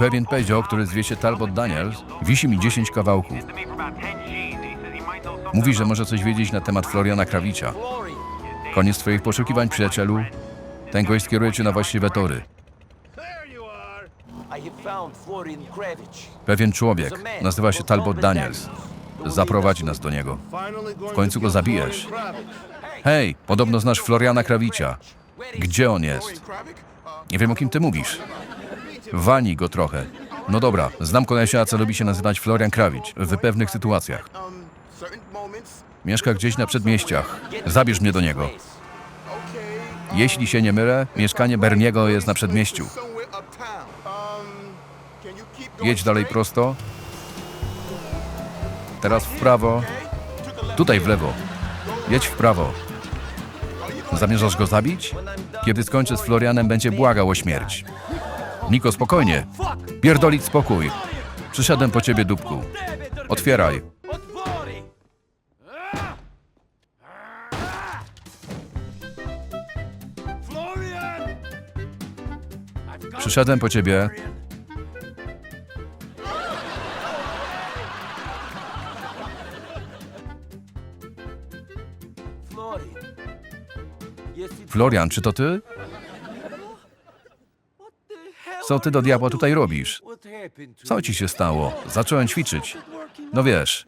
Pewien pezio, który zwie się Talbot Daniels, wisi mi 10 kawałków. Mówi, że może coś wiedzieć na temat Floriana Krawicia. Koniec twoich poszukiwań, przyjacielu. Ten gość skieruje cię na właściwe tory. Pewien człowiek, nazywa się Talbot Daniels. Zaprowadzi nas do niego. W końcu go zabijesz. Hej, podobno znasz Floriana Krawicia. Gdzie on jest? Nie wiem, o kim ty mówisz. Wani go trochę. No dobra, znam kolesia, co lubi się nazywać Florian Krawicz w pewnych sytuacjach. Mieszka gdzieś na przedmieściach. Zabierz mnie do niego. Jeśli się nie mylę, mieszkanie Berniego jest na przedmieściu. Jedź dalej prosto. Teraz w prawo. Tutaj w lewo. Jedź w prawo. Zamierzasz go zabić? Kiedy skończę z Florianem, będzie błagał o śmierć. Niko, spokojnie. Pierdolić spokój. Przyszedłem po ciebie, dupku. Otwieraj. Przyszedłem po ciebie. Florian, czy to ty? Co ty do diabła tutaj robisz? Co ci się stało? Zacząłem ćwiczyć. No wiesz,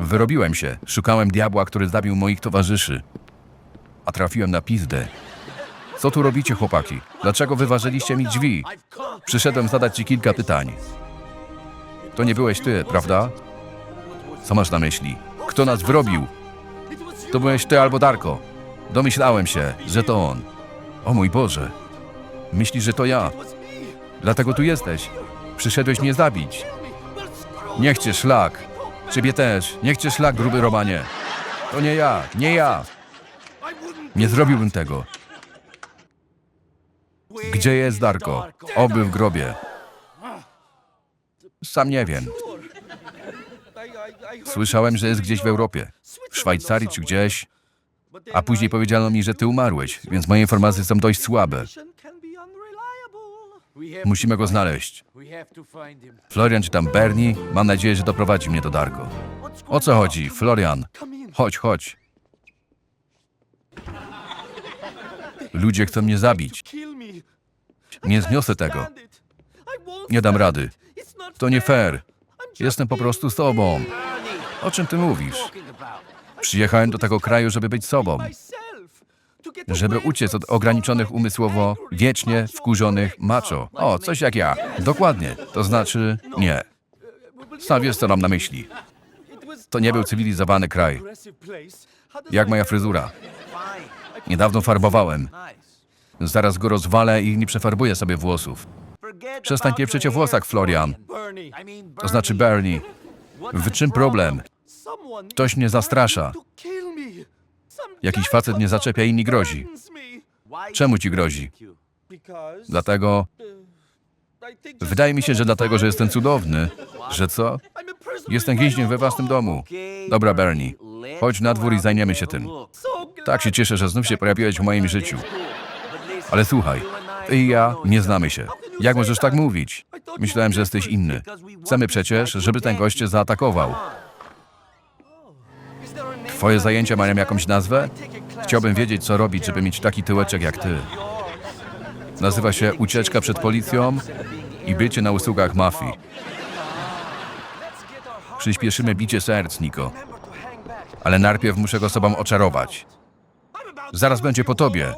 wyrobiłem się. Szukałem diabła, który zabił moich towarzyszy. A trafiłem na pizdę. Co tu robicie, chłopaki? Dlaczego wyważyliście mi drzwi? Przyszedłem zadać ci kilka pytań. To nie byłeś ty, prawda? Co masz na myśli? Kto nas wrobił? To byłeś ty albo Darko. Domyślałem się, że to on. O mój Boże. Myślisz, że to ja. Dlatego tu jesteś. Przyszedłeś mnie zabić. Niech cię szlak. Ciebie też. Niech cię szlak, gruby Romanie. To nie ja, nie ja. Nie zrobiłbym tego. Gdzie jest Darko? Oby w grobie. Sam nie wiem. Słyszałem, że jest gdzieś w Europie. W Szwajcarii czy gdzieś. A później powiedziano mi, że ty umarłeś, więc moje informacje są dość słabe. Musimy go znaleźć. Florian czy tam Bernie, mam nadzieję, że doprowadzi mnie do Darko. O co chodzi? Florian, chodź, chodź. Ludzie chcą mnie zabić. Nie zniosę tego. Nie dam rady. To nie fair. Jestem po prostu sobą. O czym ty mówisz? Przyjechałem do tego kraju, żeby być sobą. Żeby uciec od ograniczonych umysłowo, wiecznie wkurzonych macho. O, coś jak ja. Dokładnie. To znaczy nie. Sam wiesz, co mam na myśli. To nie był cywilizowany kraj. Jak moja fryzura. Niedawno farbowałem. Zaraz go rozwalę i nie przefarbuję sobie włosów. Przestań pieprzyć o włosach, Florian. To znaczy Bernie. W czym problem? Ktoś mnie zastrasza. Jakiś facet mnie zaczepia i mi grozi. Czemu ci grozi? Dlatego... Wydaje mi się, że dlatego, że jestem cudowny. Że co? Jestem więźniem we własnym domu. Dobra, Bernie. Chodź na dwór i zajmiemy się tym. Tak się cieszę, że znów się pojawiłeś w moim życiu. Ale słuchaj, ty i ja nie znamy się. Jak możesz tak mówić? Myślałem, że jesteś inny. Chcemy przecież, żeby ten gość cię zaatakował. Twoje zajęcia mają jakąś nazwę? Chciałbym wiedzieć, co robić, żeby mieć taki tyłeczek jak ty. Nazywa się ucieczka przed policją i bycie na usługach mafii. Przyspieszymy bicie serc, Niko. Ale najpierw muszę go sobą oczarować. Zaraz będzie po tobie.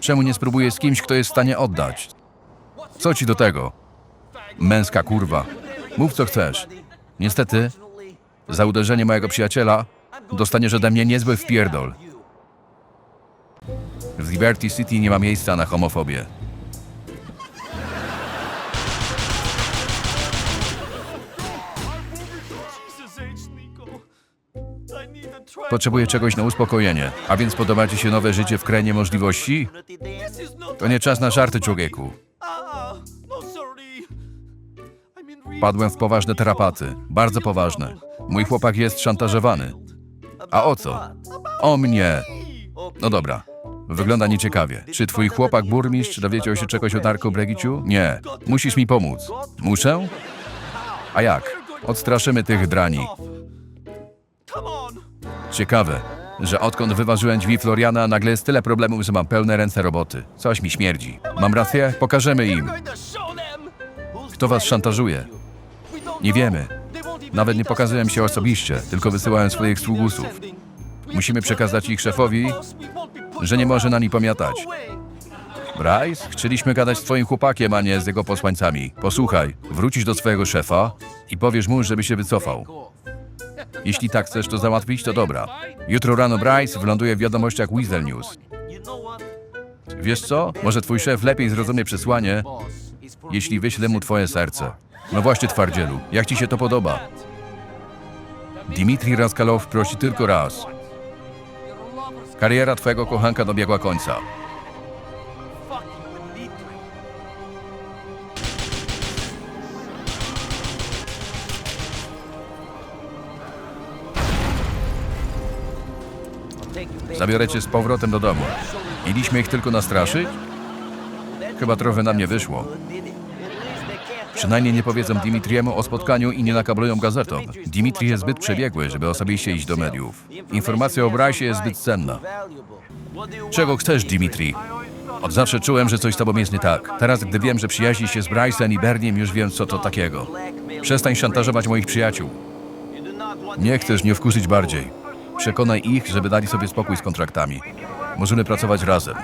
Czemu nie spróbujesz z kimś, kto jest w stanie oddać? Co ci do tego? Męska kurwa. Mów co chcesz. Niestety, za uderzenie mojego przyjaciela dostaniesz ode mnie niezły wpierdol. W Liberty City nie ma miejsca na homofobię. Potrzebuję czegoś na uspokojenie. A więc podoba ci się nowe życie w krainie możliwości? To nie czas na żarty, człowieku. Padłem w poważne terapaty. Bardzo poważne. Mój chłopak jest szantażowany. A o co? O mnie. No dobra. Wygląda nieciekawie. Czy twój chłopak burmistrz dowiedział się czegoś o Darku Bregiciu? Nie. Musisz mi pomóc. Muszę? A jak? Odstraszymy tych drani. Ciekawe, że odkąd wyważyłem drzwi Floriana, nagle jest tyle problemów, że mam pełne ręce roboty. Coś mi śmierdzi. Mam rację? Pokażemy im. Kto was szantażuje? Nie wiemy. Nawet nie pokazują się osobiście, tylko wysyłają swoich sługusów. Musimy przekazać ich szefowi, że nie może na nich pamiętać. Bryce, chcieliśmy gadać z twoim chłopakiem, a nie z jego posłańcami. Posłuchaj, wrócisz do swojego szefa i powiesz mu, żeby się wycofał. Jeśli tak chcesz to załatwić, to dobra. Jutro rano Bryce wyląduje w wiadomościach Weasel News. Wiesz co? Może twój szef lepiej zrozumie przesłanie, jeśli wyślę mu twoje serce. No właśnie, twardzielu, jak ci się to podoba? Dimitri Raskalow prosi tylko raz. Kariera twojego kochanka dobiegła końca. Zabiorę cię z powrotem do domu. Mieliśmy ich tylko nastraszyć? Chyba trochę nam nie wyszło. Przynajmniej nie powiedzą Dimitriemu o spotkaniu i nie nakablują gazetom. Dimitri jest zbyt przebiegły, żeby osobiście iść do mediów. Informacja o Bryce jest zbyt cenna. Czego chcesz, Dimitri? Od zawsze czułem, że coś z tobą jest nie tak. Teraz, gdy wiem, że przyjaźni się z Bryce'em i Berniem, już wiem, co to takiego. Przestań szantażować moich przyjaciół. Nie chcesz nie wkurzyć bardziej. Przekonaj ich, żeby dali sobie spokój z kontraktami. Możemy pracować razem.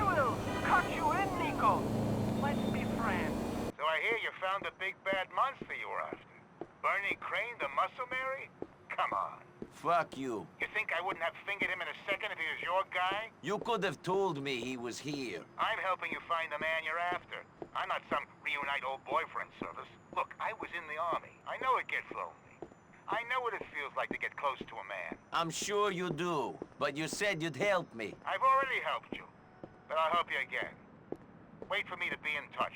Monster you were after. Bernie Crane, the muscle Mary? Come on. Fuck you. You think I wouldn't have fingered him in a second if he was your guy? You could have told me he was here. I'm helping you find the man you're after. I'm not some reunite old boyfriend service. Look, I was in the army. I know it gets lonely. I know what it feels like to get close to a man. I'm sure you do, but you said you'd help me. I've already helped you, but I'll help you again. Wait for me to be in touch.